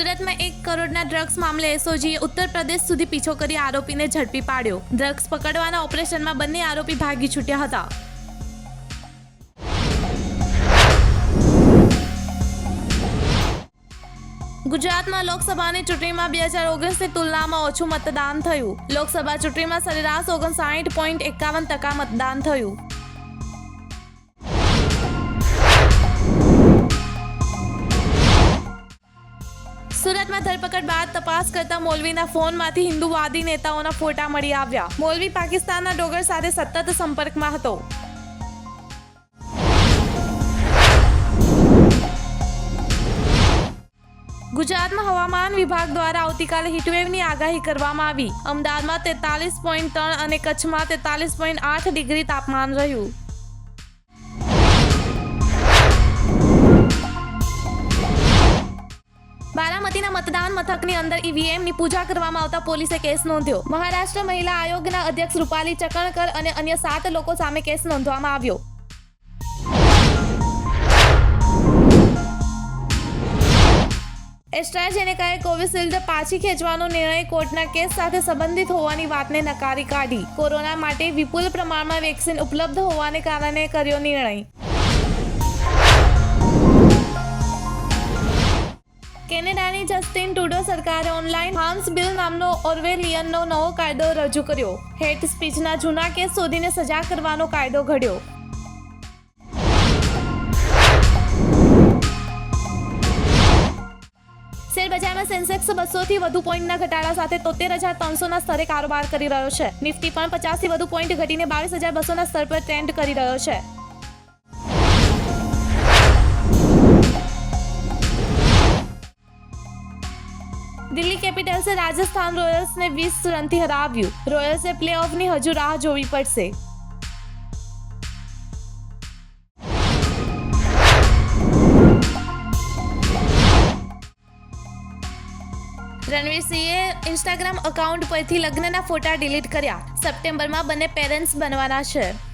સુરતમાં એક કરોડના ડ્રગ્સ મામલે એસઓજીએ ઉત્તર પ્રદેશ સુધી પીછો કરી આરોપીને ઝડપી પાડ્યો. ડ્રગ્સ પકડવાના ઓપરેશનમાં બંને આરોપી ભાગી છૂટ્યા હતા. ગુજરાતમાં લોકસભાની ચૂંટણીમાં બે હજાર ઓગણીસની તુલનામાં ઓછું મતદાન થયું. લોકસભા ચૂંટણીમાં સરેરાશ ઓગણસાઠ પોઈન્ટ એકાવન ટકા મતદાન થયું. સુરતમાં ધરપકડ બાદ તપાસ કરતા મોલવીના ફોનમાંથી હિન્દુવાદી નેતાઓના ફોટા મળી આવ્યા. મોલવી પાકિસ્તાનના ડોગર સાથે સતત સંપર્કમાં હતો. ગુજરાતમાં હવામાન વિભાગ દ્વારા આવતીકાલે હીટવેવની આગાહી કરવામાં આવી. અમદાવાદમાં તેતાલીસ પોઈન્ટ ત્રણ અને કચ્છમાં તેતાલીસ પોઈન્ટ આઠ ડિગ્રી તાપમાન રહ્યું. બારામતીના મતદાન મથકની અંદર ઈવીએમની પૂજા કરવામાં આવતા પોલીસે કેસ નોંધ્યો. મહારાષ્ટ્ર મહિલા આયોગના અધ્યક્ષ રૂપાલી ચકણકર અને અન્ય સાત લોકો સામે કેસ નોંધવામાં આવ્યો. એસ્ટ્રાઝેનેકાએ કોવિશિલ્ડ પાછી ખેંચવાનો નિર્ણય કોર્ટના કેસ સાથે સંબંધિત હોવાની વાતને નકારી કાઢી. કોરોના માટે વિપુલ પ્રમાણમાં વેક્સિન ઉપલબ્ધ હોવાને કારણે કર્યો નિર્ણય. કેનેડાની જસ્ટિન ટુડો સરકારે ઓનલાઈન હાર્મ્સ બિલ નામનો ઓર્વેલિયનનો નવો કાયદો રજૂ કર્યો. હેટ સ્પીચના જૂના કેસ શોધીને સજા કરવાનો કાયદો ઘડ્યો. શેરબજારમાં સેન્સેક્સ બસોથી વધુ પોઈન્ટના ઘટાડા સાથે તોતેર હજાર ત્રણસોના સ્તરે કારોબાર કરી રહ્યો છે. નિફ્ટી પણ પચાસથી વધુ પોઈન્ટ ઘટીને બાવીસ હજાર બસોના સ્તર પર ટ્રેન્ડ કરી રહ્યો છે. દિલ્હી કેપિટલ્સે રાજસ્થાન રોયલ્સને વીસ રનથી હરાવ્યું. રોયલ્સે પ્લે ઓફની હજુ રાહ જોવી પડશે. રણવીર સિંહે ઇન્સ્ટાગ્રામ અકાઉન્ટ પરથી લગ્નના ફોટા ડિલીટ કર્યા. સપ્ટેમ્બરમાં બંને પેરેન્ટ્સ બનવાના છે.